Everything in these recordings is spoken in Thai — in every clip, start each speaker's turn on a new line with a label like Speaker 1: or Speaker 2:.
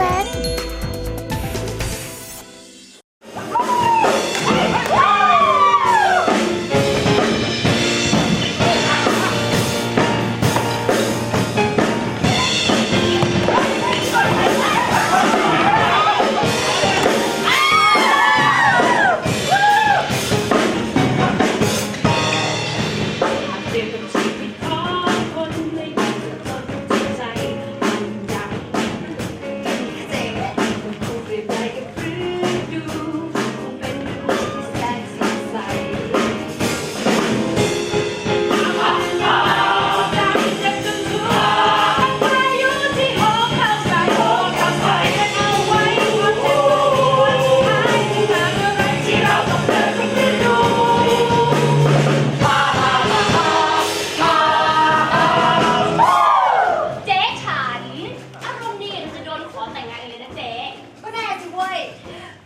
Speaker 1: แ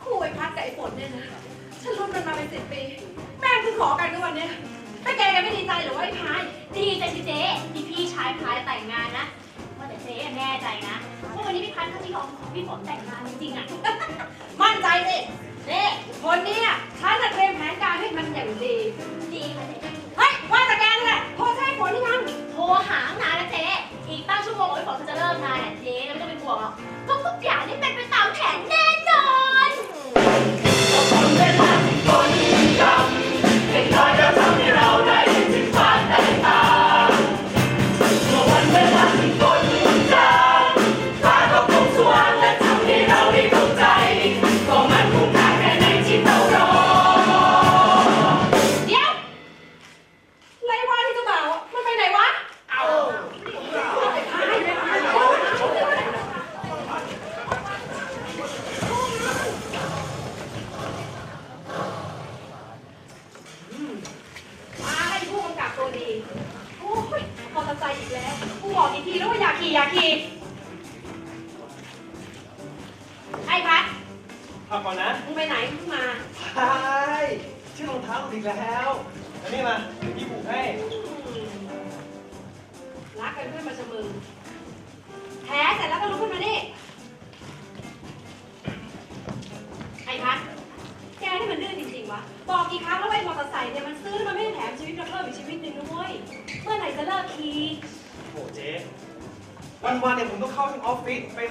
Speaker 1: คู่
Speaker 2: ไอ้พัดกับไอ้ฝนเนี่ยนะฉันรุ่นมันมาเป็นสิบปี แม่งคือขอกันทุกวันเนี้ยถ้าแกแกไม่ดีใจหรือว่าไอ้พาย
Speaker 3: ดีใจสิเจ๊ที่พี่ชายพายแต่งงานนะว่าแต่เจ๊แน่ใจนะว่าวันนี้พี่พัดเขาจะยอมขอพี่ฝนแต่งงานจริงๆอะ
Speaker 2: มั่นใจสิเจ๊
Speaker 3: คนเนี้
Speaker 2: ย
Speaker 3: ฉันจะเตรียมแผน
Speaker 2: กา
Speaker 4: รให้
Speaker 2: มัน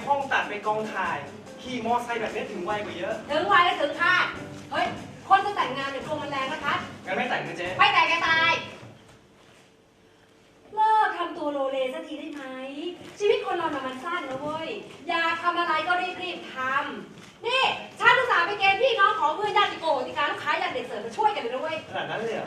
Speaker 2: ห้อ
Speaker 4: งตัดไปกองถ่าย ขี่มอไซค์แบบนี้ถึงไวกว่าเยอะ
Speaker 2: ถึงวัยแล้วถึงคาดเฮ้ย คนจะแต่งงานเนี่ยกลัวมันแรงนะคะ
Speaker 4: งั้นไม่แต่งนะเจ๊
Speaker 2: ไม่แต่งกันตาย เลิกทำตัวโลเลสักทีได้ไหม ชีวิตคนเราน่ะมันสั้นนะเว้ย อยากทำอะไรก็รีบรีบๆทำ นี่ฉันอุตส่าห์ไปเกณฑ์พี่น้องของเพื่อนญาติโกติการลูกค้าญาติเด็กเสิร์ฟมาช่วยกันเลยนะเว้ย
Speaker 4: ขนาดนั้นเลยเหรอ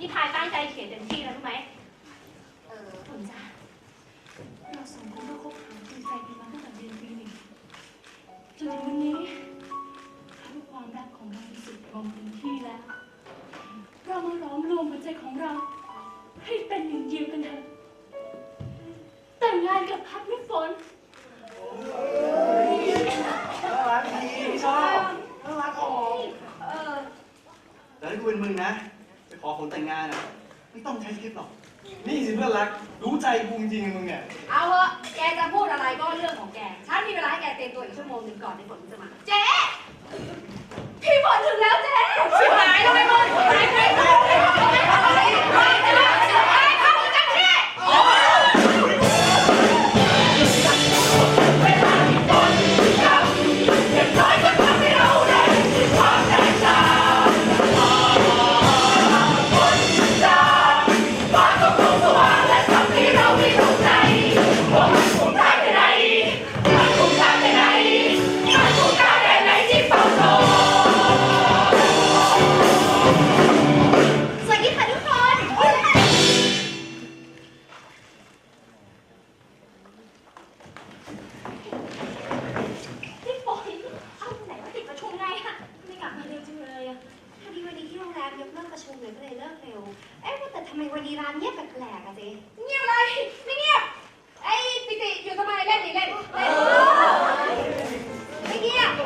Speaker 2: พี่
Speaker 3: พั
Speaker 4: ดพี่
Speaker 3: พายตั้งใจเขียนเต็มที่แล้วรู้ไหมเออฝนจ้าเราสองคนก็คบหาดูใจกันมาตั้งแต่เรียนปีหนึ่งจนถึงวันนี้ทุกความรักของเราสุดลงเต็มที่แล้ว เรามาล้อมรวมหัวใจของเรา ให้เป็นหนึ่งเดียวกันเถอะแต่งงานกับพัดไม่ฝน
Speaker 4: น่ารักดีชอบน่ารักออก
Speaker 2: เออ
Speaker 4: แต่ถ้ากูเป็นมึงนะจะ ขอคนแต่งงานอะ ไม่ต้องใช้สคริปต์หรอก นี่สิเพื่อนรัก รู้ใจกูจริงๆมึงเนี่ย
Speaker 2: เอาเถอะแกจะพูดอะไรก็เรื่องของแก ฉันมีเวลาให้แกเตรียมตัวอีกชั่วโมงหนึ่งก่อนที่ฝนจะมา
Speaker 3: เจ๊พี่ฝน ล
Speaker 2: กอะสิเงียบเลยไม่เงียบไอ้ปิติอยู่ทำไมเล่นดิเล่นเล่นไม่เงียบ
Speaker 3: แต่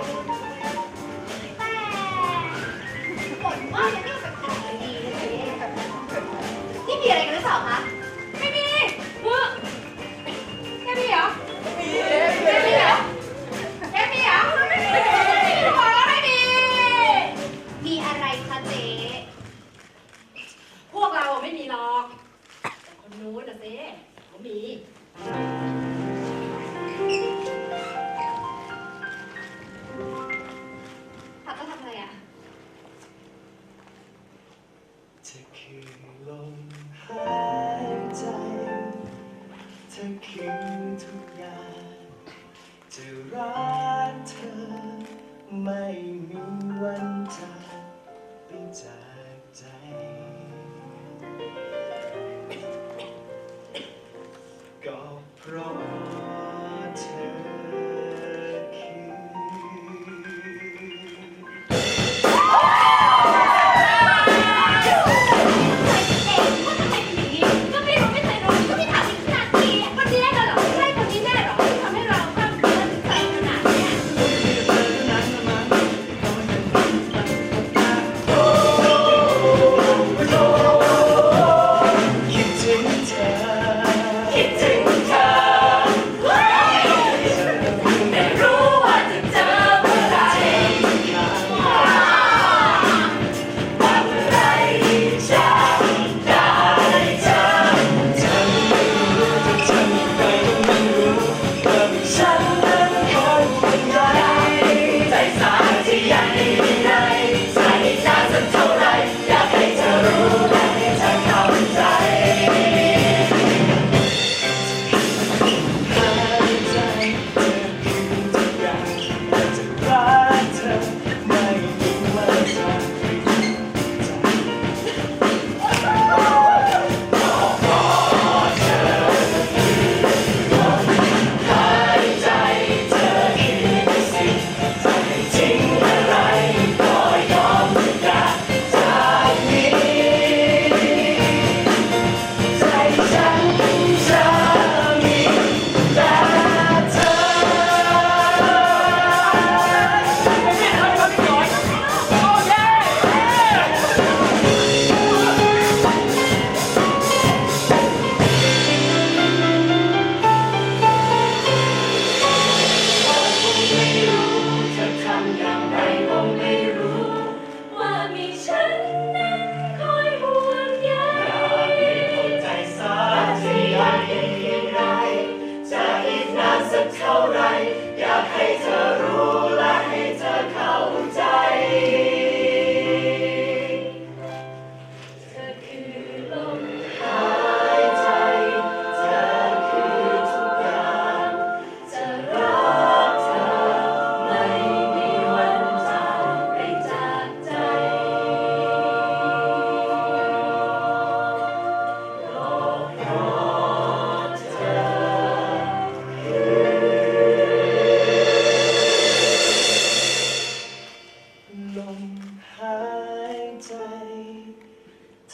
Speaker 3: บ่นมากเล
Speaker 2: ยนี่แบบก
Speaker 3: ๆเดี
Speaker 4: เลยนี่
Speaker 3: มีอะไร
Speaker 4: กันหรือเป
Speaker 3: ล่า
Speaker 4: คะ
Speaker 3: one time.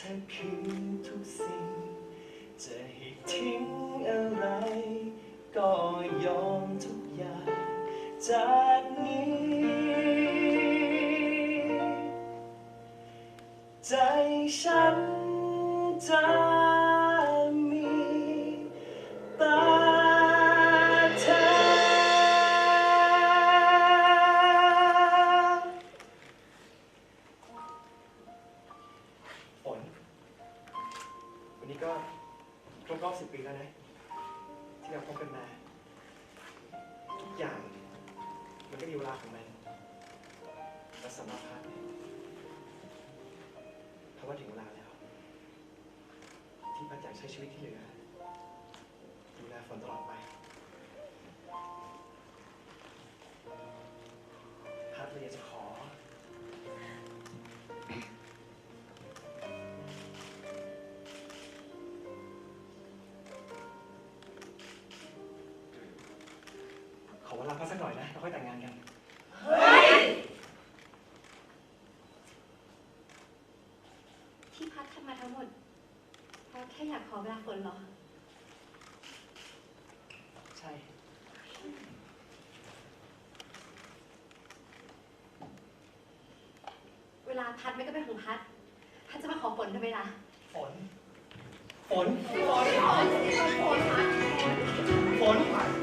Speaker 3: ถ้า
Speaker 4: คืนทุกสิ่ง จะให้ทิ้งอะไร ก็ยอมทุกอย่างจะ และสมาพันธ์เพราะว่าถึงเวลาแล้ว ที่ป้าแจากใช้ชีวิตที่เหลือ ดูแลฝนตลอดไปพัดเลยยจะขอขอเวลาพักสักหน่อยนะเราค่อยแต่งงานกัน
Speaker 3: ขอเวลาฝนเหรอ
Speaker 4: ใช่
Speaker 3: เวลาพัดไม่ก็เป็นของพัด พัดจะมาขอฝนทำไมล่ะ
Speaker 4: ฝน ฝน
Speaker 3: ฝน ฝน ฝน ฝนพัด